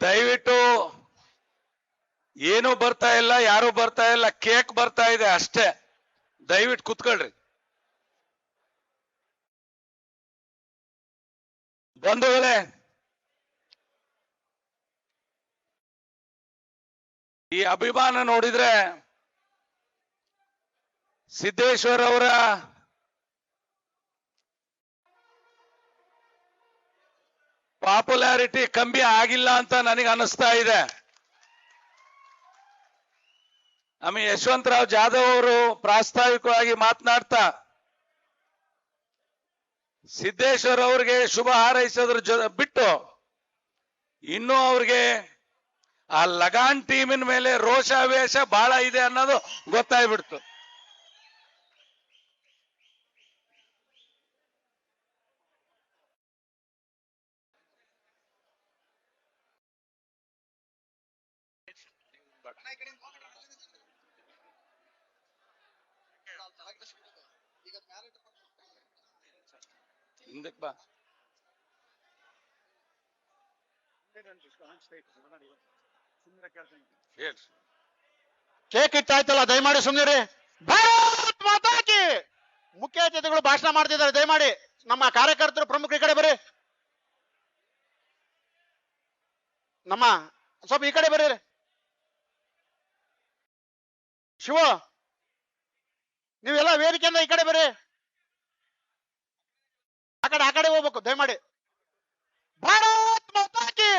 ದಯವಿಟ್ಟು ಏನು ಬರ್ತಾ ಇಲ್ಲ, ಯಾರು ಬರ್ತಾ ಇಲ್ಲ, ಕೇಕ್ ಬರ್ತಾ ಇದೆ ಅಷ್ಟೇ. ದಯವಿಟ್ಟು ಕುತ್ಕೊಳ್ರಿ. ಬಂಧುಗಳೇ, ಈ ಅಭಿಮಾನ ನೋಡಿದ್ರೆ ಸಿದ್ದೇಶ್ವರ್ ಅವರ ಪಾಪ್ಯುಲಾರಿಟಿ ಕಮ್ಮಿ ಆಗಿಲ್ಲ ಅಂತ ನನಗೆ ಅನಿಸ್ತಾ ಇದೆ. ನಮ್ಮ ಯಶವಂತರಾವ್ ಜಾಧವ್ ಅವರು ಪ್ರಾಸ್ತಾವಿಕವಾಗಿ ಮಾತನಾಡ್ತಾ, ಸಿದ್ದೇಶ್ವರ್ ಅವ್ರಿಗೆ ಶುಭ ಹಾರೈಸೋದ್ರ ಜೊ, ಬಿಟ್ಟು ಇನ್ನೂ ಅವ್ರಿಗೆ ಆ ಲಗಾನ್ ಟೀಮಿನ ಮೇಲೆ ರೋಷಾವೇಶ ಬಹಳ ಇದೆ ಅನ್ನೋದು ಗೊತ್ತಾಗ್ಬಿಡ್ತು. ಹಿಂದಕ್ಕೆ ಬಾ. ಕೇಕ್ ಇಟ್ಟಾಯ್ತಲ್ಲ ದಯಮಾಡಿ ಸುಮ್ನಿರಿ. ಭಾರತ್ ಮಾತಾಕಿ ಮುಖ್ಯ ಅತಿಥಿಗಳು ಭಾಷಣ ಮಾಡ್ತಿದ್ದಾರೆ ದಯಮಾಡಿ. ನಮ್ಮ ಕಾರ್ಯಕರ್ತರು ಪ್ರಮುಖ ಈ ಕಡೆ ಬರ್ರಿ. ನಮ್ಮ ಸ್ವಲ್ಪ ಈ ಕಡೆ ಬರ್ರಿ. ಶಿವ ನೀವೆಲ್ಲ ವೇದಿಕೆಯಿಂದ ಈ ಕಡೆ ಬರ್ರಿ. ಕಡೆ, ಆ ಕಡೆ ಹೋಗ್ಬೇಕು, ದಯಮಾಡಿ. ಭಾರತ್ ಮಾತಾಕಿ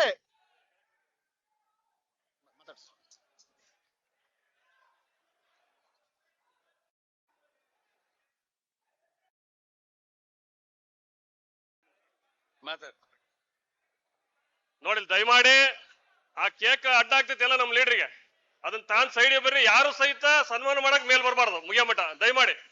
ಮಾತಾಡ್. ನೋಡಿ ದಯಮಾಡಿ, ಆ ಕೇಕ್ ಅಡ್ಡ ಆಗ್ತೈತಿ ಎಲ್ಲ ನಮ್ಮ ಲೀಡ್ರಿಗೆ. ಅದನ್ನ ತಾನ್ ಸೈಡ್ ಬರ್ರಿ, ಯಾರು ಸಹಿತ ಸನ್ಮಾನ ಮಾಡಕ್ ಮೇಲ್ ಬರಬಾರ್ದು ಮುಗಿಯಮಠ ದಯಮಾಡಿ.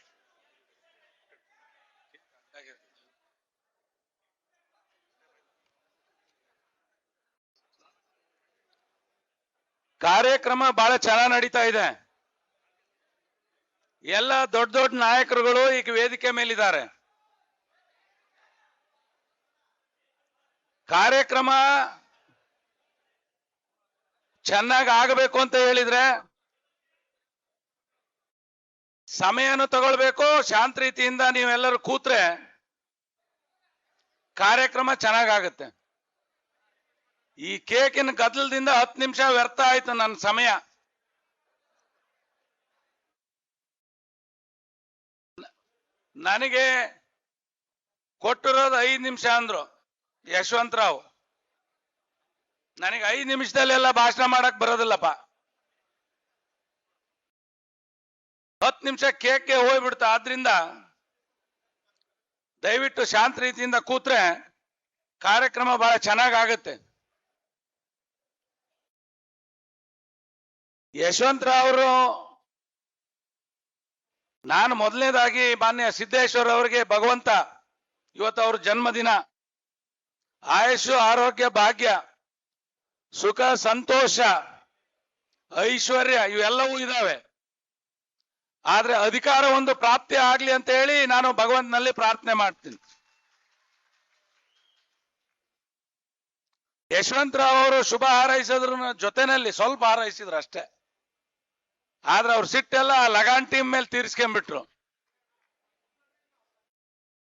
ಕಾರ್ಯಕ್ರಮ ಬಹಳ ಚೆನ್ನಾಗಿ ನಡೀತಾ ಇದೆ. ಎಲ್ಲ ದೊಡ್ಡ ದೊಡ್ಡ ನಾಯಕರುಗಳು ಈಗ ವೇದಿಕೆ ಮೇಲಿದ್ದಾರೆ. ಕಾರ್ಯಕ್ರಮ ಚೆನ್ನಾಗಿ ಆಗಬೇಕು ಅಂತ ಹೇಳಿದ್ರೆ ಸಮಯನು ತಗೊಳ್ಬೇಕು, ಶಾಂತ ರೀತಿಯಿಂದ ನೀವೆಲ್ಲರೂ ಕೂತ್ರೆ ಕಾರ್ಯಕ್ರಮ ಚೆನ್ನಾಗಾಗುತ್ತೆ. ಈ ಕೇಕಿನ ಗದ್ದಲದಿಂದ ಹತ್ತು ನಿಮಿಷ ವ್ಯರ್ಥ ಆಯ್ತು ನನ್ನ ಸಮಯ. ನನಗೆ ಕೊಟ್ಟಿರೋದು ಐದು ನಿಮಿಷ ಅಂದ್ರು ಯಶವಂತರಾವ್. ನನಗೆ ಐದು ನಿಮಿಷದಲ್ಲೆಲ್ಲ ಭಾಷಣ ಮಾಡಕ್ ಬರೋದಿಲ್ಲಪ್ಪ. ಹತ್ತು ನಿಮಿಷ ಕೇಕ್ಗೆ ಹೋಗ್ಬಿಡ್ತು. ಆದ್ರಿಂದ ದಯವಿಟ್ಟು ಶಾಂತ ರೀತಿಯಿಂದ ಕೂತ್ರೆ ಕಾರ್ಯಕ್ರಮ ಬಹಳ ಚೆನ್ನಾಗಾಗುತ್ತೆ. ಯಶವಂತರಾವ್ ಅವರು ನಾನು ಮೊದಲನೇದಾಗಿ ಮಾನ್ಯ ಸಿದ್ದೇಶ್ವರ ಅವರಿಗೆ ಭಗವಂತ, ಇವತ್ತು ಅವ್ರ ಜನ್ಮದಿನ. ಆಯುಷು, ಆರೋಗ್ಯ, ಭಾಗ್ಯ, ಸುಖ, ಸಂತೋಷ, ಐಶ್ವರ್ಯ ಇವೆಲ್ಲವೂ ಇದಾವೆ. ಆದ್ರೆ ಅಧಿಕಾರ ಒಂದು ಪ್ರಾಪ್ತಿ ಆಗ್ಲಿ ಅಂತ ಹೇಳಿ ನಾನು ಭಗವಂತನಲ್ಲಿ ಪ್ರಾರ್ಥನೆ ಮಾಡ್ತೀನಿ. ಯಶವಂತರಾವ್ ಅವರು ಶುಭ ಹಾರೈಸಿದ್ರ ಜೊತೆನಲ್ಲಿ ಸ್ವಲ್ಪ ಹಾರೈಸಿದ್ರು ಅಷ್ಟೇ. ಆದ್ರೆ ಅವ್ರ ಸಿಟ್ಟೆಲ್ಲ ಆ ಲಗಾನ್ ಟೀಮ್ ಮೇಲೆ ತೀರ್ಸ್ಕೊಂಡ್ಬಿಟ್ರು.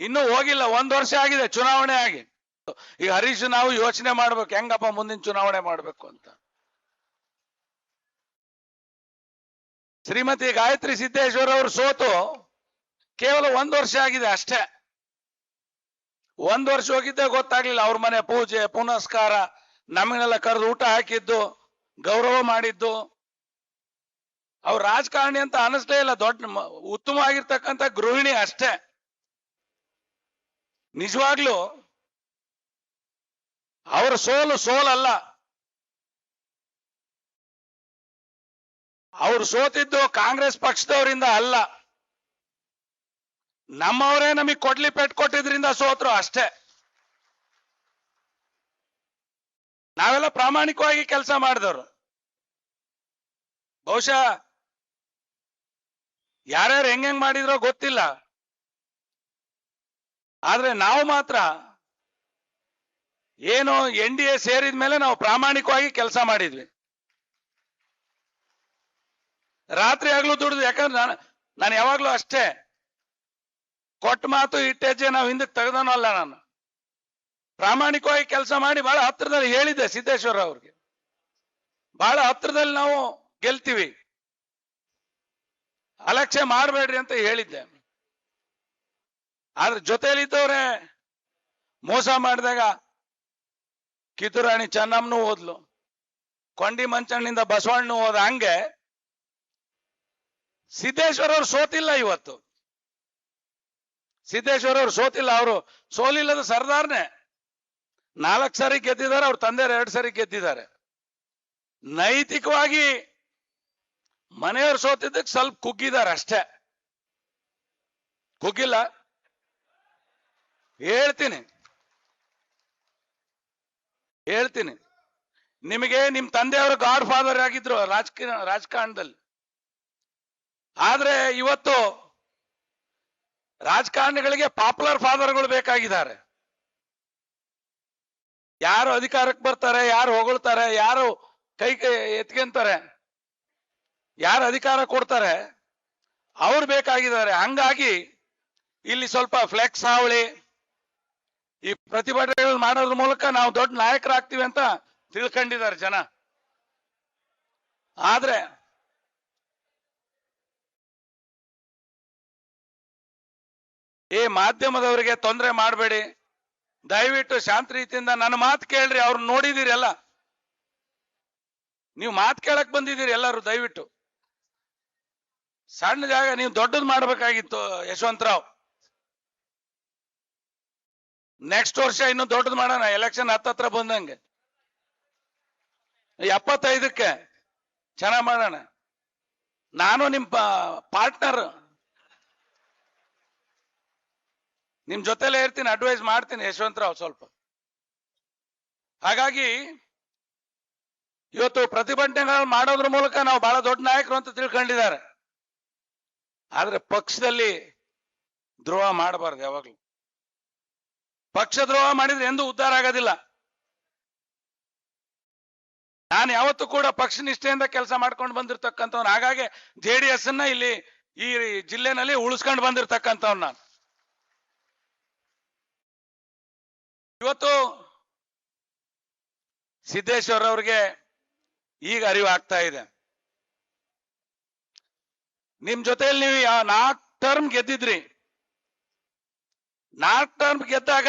ಇನ್ನೂ ಹೋಗಿಲ್ಲ, ಒಂದ್ ವರ್ಷ ಆಗಿದೆ ಚುನಾವಣೆ ಆಗಿ. ಈಗ ಹರೀಶ್ ನಾವು ಯೋಚನೆ ಮಾಡ್ಬೇಕು, ಹೆಂಗಪ್ಪ ಮುಂದಿನ ಚುನಾವಣೆ ಮಾಡ್ಬೇಕು ಅಂತ. ಶ್ರೀಮತಿ ಗಾಯತ್ರಿ ಸಿದ್ದೇಶ್ವರ ಅವರು ಸೋತು ಕೇವಲ ಒಂದ್ ವರ್ಷ ಆಗಿದೆ ಅಷ್ಟೇ. ಒಂದ್ ವರ್ಷ ಹೋಗಿದ್ದೆ ಗೊತ್ತಾಗ್ಲಿಲ್ಲ, ಅವ್ರ ಮನೆ ಪೂಜೆ, ಪುನಸ್ಕಾರ ನಮಗೆಲ್ಲ ಕರೆದು ಊಟ ಹಾಕಿದ್ದು, ಗೌರವ ಮಾಡಿದ್ದು. ಅವ್ರ ರಾಜಕಾರಣಿ ಅಂತ ಅನಿಸ್ಲೇ ಇಲ್ಲ, ದೊಡ್ಡ ಮ- ಉತ್ತಮವಾಗಿರ್ತಕ್ಕಂಥ ಗೃಹಿಣಿ ಅಷ್ಟೇ. ನಿಜವಾಗ್ಲೂ ಅವರ ಸೋಲು ಸೋಲಲ್ಲ. ಅವ್ರು ಸೋತಿದ್ದು ಕಾಂಗ್ರೆಸ್ ಪಕ್ಷದವರಿಂದ ಅಲ್ಲ. ನಮ್ಮವರೇ ನಮಗೆ ಕೊಡ್ಲಿ ಪೆಟ್ಟು ಕೊಟ್ಟಿದ್ರಿಂದ ಸೋತ್ರು ಅಷ್ಟೇ. ನಾವೆಲ್ಲ ಪ್ರಾಮಾಣಿಕವಾಗಿ ಕೆಲಸ ಮಾಡಿದವರು. ಬಹುಶಃ ಯಾರ್ಯಾರು ಹೆಂಗ್ ಮಾಡಿದ್ರೋ ಗೊತ್ತಿಲ್ಲ. ಆದ್ರೆ ನಾವು ಮಾತ್ರ ಏನು ಎನ್ ಡಿ ಎ ಸೇರಿದ ಮೇಲೆ ನಾವು ಪ್ರಾಮಾಣಿಕವಾಗಿ ಕೆಲಸ ಮಾಡಿದ್ವಿ. ರಾತ್ರಿ ಆಗ್ಲೂ ದುಡಿದ್ವಿ ಯಾಕಂದ್ರೆ ನಾನು ನಾನು ಯಾವಾಗ್ಲೂ ಅಷ್ಟೇ ಕೊಟ್ಟ ಮಾತು ಇಟ್ಟೆಜ್ಜೆ ನಾವು ಹಿಂದಕ್ಕೆ ತೆಗೆದನಲ್ಲ ನಾನು. ಪ್ರಾಮಾಣಿಕವಾಗಿ ಕೆಲಸ ಮಾಡಿ ಬಹಳ ಹತ್ರದಲ್ಲಿ ಹೇಳಿದ್ದೆ ಸಿದ್ದೇಶ್ವರ ಅವ್ರಿಗೆ. ಬಹಳ ಹತ್ರದಲ್ಲಿ ನಾವು ಗೆಲ್ತೀವಿ. ಅಲಕ್ಷ್ಯ ಮಾಡಬೇಡ್ರಿ ಅಂತ ಹೇಳಿದ್ದೆ. ಆದ್ರೆ ಜೊತೆಯಲ್ಲಿದ್ದವ್ರೆ, ಮೋಸ ಮಾಡಿದಾಗ ಕಿತ್ತೂರಾಣಿ ಚೆನ್ನಮ್ಮನೂ ಓದ್ಲು ಕೊಂಡಿ ಮಂಚಣ್ಣಿಂದ ಬಸವಣ್ಣ ಹೋದ ಹಂಗೆ ಸಿದ್ದೇಶ್ವರ ಅವ್ರು ಸೋತಿಲ್ಲ ಇವತ್ತು. ಸಿದ್ದೇಶ್ವರ ಅವ್ರು ಸೋತಿಲ್ಲ, ಅವರು ಸೋಲಿಲ್ಲದ ಸರ್ದಾರ್ನೆ. ನಾಲ್ಕು ಸರಿ ಗೆದ್ದಿದ್ದಾರೆ, ಅವ್ರ ತಂದೆ ಎರಡು ಸರಿ ಗೆದ್ದಿದ್ದಾರೆ. ನೈತಿಕವಾಗಿ ಮನೆಯವ್ರು ಸೋತಿದ್ದಕ್ಕೆ ಸ್ವಲ್ಪ ಕುಗ್ಗಿದ್ದಾರೆ ಅಷ್ಟೇ. ಕುಗ್ಗಿಲ್ಲ. ಹೇಳ್ತೀನಿ. ಹೇಳ್ತೀನಿ. ನಿಮಗೆ ನಿಮ್ ತಂದೆಯವರು ಗಾಡ್ ಫಾದರ್ ಆಗಿದ್ರು ರಾಜಕೀಯ, ರಾಜಕಾರಣದಲ್ಲಿ. ಆದ್ರೆ ಇವತ್ತು ರಾಜಕಾರಣಿಗಳಿಗೆ ಪಾಪ್ಯುಲರ್ ಫಾದರ್ಗಳು ಬೇಕಾಗಿದ್ದಾರೆ. ಯಾರು ಅಧಿಕಾರಕ್ಕೆ ಬರ್ತಾರೆ, ಯಾರು ಹೊಗಳ್ತಾರೆ, ಯಾರು ಕೈ ಕೈ ಎತ್ಕೊಂತಾರೆ ಯಾರು ಅಧಿಕಾರ ಕೊಡ್ತಾರೆ? ಅವ್ರು ಬೇಕಾಗಿದ್ದಾರೆ. ಹಂಗಾಗಿ ಇಲ್ಲಿ ಸ್ವಲ್ಪ ಫ್ಲೆಕ್ಸ್ ಹಾವಳಿ, ಈ ಪ್ರತಿಭಟನೆಗಳು ಮಾಡೋದ್ರ ಮೂಲಕ ನಾವು ದೊಡ್ಡ ನಾಯಕರಾಗ್ತೀವಿ ಅಂತ ತಿಳ್ಕೊಂಡಿದ್ದಾರೆ ಜನ. ಆದ್ರೆ ಈ ಮಾಧ್ಯಮದವರಿಗೆ ತೊಂದರೆ ಮಾಡಬೇಡಿ. ದಯವಿಟ್ಟು ಶಾಂತ ರೀತಿಯಿಂದ ನನ್ನ ಮಾತು ಕೇಳ್ರಿ, ಅವ್ರು ನೋಡಿದಿರಿ ಎಲ್ಲ. ನೀವು ಮಾತು ಕೇಳಕ್ ಬಂದಿದ್ದೀರಿ ಎಲ್ಲರೂ, ದಯವಿಟ್ಟು. ಸಣ್ಣ ಜಾಗ ನೀವು ದೊಡ್ಡದು ಮಾಡ್ಬೇಕಾಗಿತ್ತು ಯಶವಂತರಾವ್. ನೆಕ್ಸ್ಟ್ ವರ್ಷ ಇನ್ನು ದೊಡ್ಡದು ಮಾಡೋಣ ಎಲೆಕ್ಷನ್ ಹತ್ತತ್ರ ಬಂದಂಗೆ. ಎಪ್ಪತ್ತೈದಕ್ಕೆ ಚೆನ್ನಾಗ್ ಮಾಡೋಣ. ನಾನು ನಿಮ್ ಪಾರ್ಟ್ನರ್ ನಿಮ್ ಜೊತೆಲೇ ಇರ್ತೀನಿ ಅಡ್ವೈಸ್ ಮಾಡ್ತೀನಿ ಯಶವಂತರಾವ್ ಸ್ವಲ್ಪ. ಹಾಗಾಗಿ ಇವತ್ತು ಪ್ರತಿಭಟನೆಗಳನ್ನು ಮಾಡೋದ್ರ ಮೂಲಕ ನಾವು ಬಹಳ ದೊಡ್ಡ ನಾಯಕರು ಅಂತ ತಿಳ್ಕೊಂಡಿದ್ದಾರೆ. ಆದ್ರೆ ಪಕ್ಷದಲ್ಲಿ ದ್ರೋಹ ಮಾಡಬಾರ್ದು ಯಾವಾಗ್ಲೂ. ಪಕ್ಷ ದ್ರೋಹ ಮಾಡಿದ್ರೆ ಎಂದೂ ಉದ್ಧಾರ ಆಗೋದಿಲ್ಲ. ನಾನು ಯಾವತ್ತೂ ಕೂಡ ಪಕ್ಷ ನಿಷ್ಠೆಯಿಂದ ಕೆಲಸ ಮಾಡ್ಕೊಂಡು ಬಂದಿರ್ತಕ್ಕಂಥವ್ನು, ಹಾಗಾಗಿ ಜೆ ಡಿ ಎಸ್ ಅನ್ನ ಇಲ್ಲಿ ಈ ಜಿಲ್ಲೆನಲ್ಲಿ ಉಳಿಸ್ಕೊಂಡು ಬಂದಿರ್ತಕ್ಕಂಥವ್ನು ನಾನು. ಇವತ್ತು ಸಿದ್ದೇಶ್ವರ ಅವ್ರಿಗೆ ಈಗ ಅರಿವು ಆಗ್ತಾ ಇದೆ. ನಿಮ್ ಜೊತೆಯಲ್ಲಿ ನೀವು ನಾಲ್ಕ್ ಟರ್ಮ್ ಗೆದ್ದಿದ್ರಿ. ನಾಲ್ಕು ಟರ್ಮ್ ಗೆದ್ದಾಗ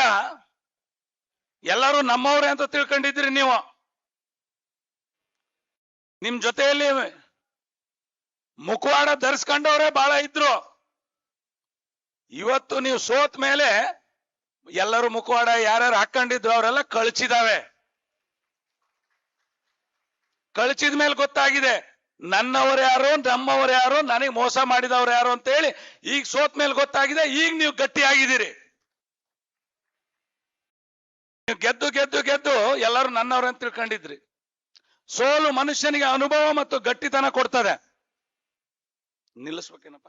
ಎಲ್ಲರೂ ನಮ್ಮವ್ರೆ ಅಂತ ತಿಳ್ಕೊಂಡಿದ್ರಿ ನೀವು. ನಿಮ್ ಜೊತೆಯಲ್ಲಿ ಮುಖವಾಡ ಧರಿಸ್ಕೊಂಡವ್ರೆ ಬಹಳ ಇದ್ರು. ಇವತ್ತು ನೀವು ಸೋತ್ ಮೇಲೆ ಎಲ್ಲರೂ ಮುಖವಾಡ ಯಾರ್ಯಾರು ಹಾಕೊಂಡಿದ್ರು ಅವರೆಲ್ಲ ಕಳ್ಚಿದಾವೆ. ಕಳ್ಚಿದ ಮೇಲೆ ಗೊತ್ತಾಗಿದೆ. ನನ್ನವರು ಯಾರು ನಮ್ಮವರು ಯಾರು ನನಗೆ ಮೋಸ ಮಾಡಿದವ್ರು ಯಾರು ಅಂತ ಹೇಳಿ ಈಗ ಸೋತ್ ಮೇಲೆ ಗೊತ್ತಾಗಿದೆ, ಈಗ ನೀವು ಗಟ್ಟಿ ಗಟ್ಟಿಯಾಗಿದ್ದೀರಿ. ನೀವು ಗೆದ್ದು ಗೆದ್ದು ಗೆದ್ದು ಎಲ್ಲರೂ ನನ್ನವ್ರು ಅಂತ ತಿಳ್ಕೊಂಡಿದ್ರಿ. ಸೋಲು ಮನುಷ್ಯನಿಗೆ ಅನುಭವ ಮತ್ತು ಗಟ್ಟಿತನ ಕೊಡ್ತದೆ. ನಿಲ್ಲಿಸ್ಬೇಕೇನಪ್ಪ?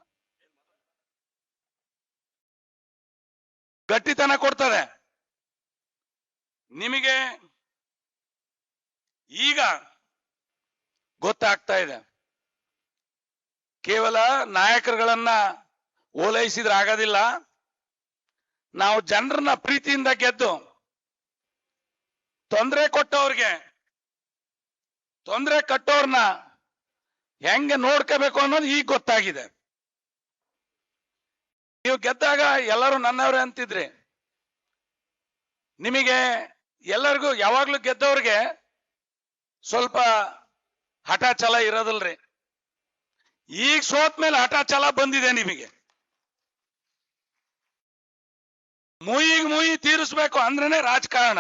ಗಟ್ಟಿತನ ಕೊಡ್ತದೆ. ನಿಮಗೆ ಈಗ ಗೊತ್ತಾಗ್ತಾ ಇದೆ. ಕೇವಲ ನಾಯಕರುಗಳನ್ನ ಓಲೈಸಿದ್ರೆ ಆಗೋದಿಲ್ಲ. ನಾವು ಜನರನ್ನ ಪ್ರೀತಿಯಿಂದ ಗೆದ್ದು ತೊಂದರೆ ಕೊಟ್ಟವ್ರಿಗೆ, ತೊಂದರೆ ಕಟ್ಟೋರ್ನ ಹೆಂಗೆ ನೋಡ್ಕೋಬೇಕು ಅನ್ನೋದು ಈಗ ಗೊತ್ತಾಗಿದೆ. ನೀವು ಗೆದ್ದಾಗ ಎಲ್ಲರೂ ನನ್ನವ್ರೆ ಅಂತಿದ್ರಿ. ನಿಮಗೆ ಎಲ್ಲರಿಗೂ ಯಾವಾಗ್ಲೂ ಗೆದ್ದವ್ರಿಗೆ ಸ್ವಲ್ಪ ಹಠ ಛಲ ಇರೋದಿಲ್ರಿ. ಈಗ ಸೋತ್ ಮೇಲೆ ಹಠ ಛಲ ಬಂದಿದೆ ನಿಮಗೆ. ಮುಯಿಗ್ ಮುಯಿ ತೀರಿಸ್ಬೇಕು ಅಂದ್ರೇನೆ ರಾಜಕಾರಣ.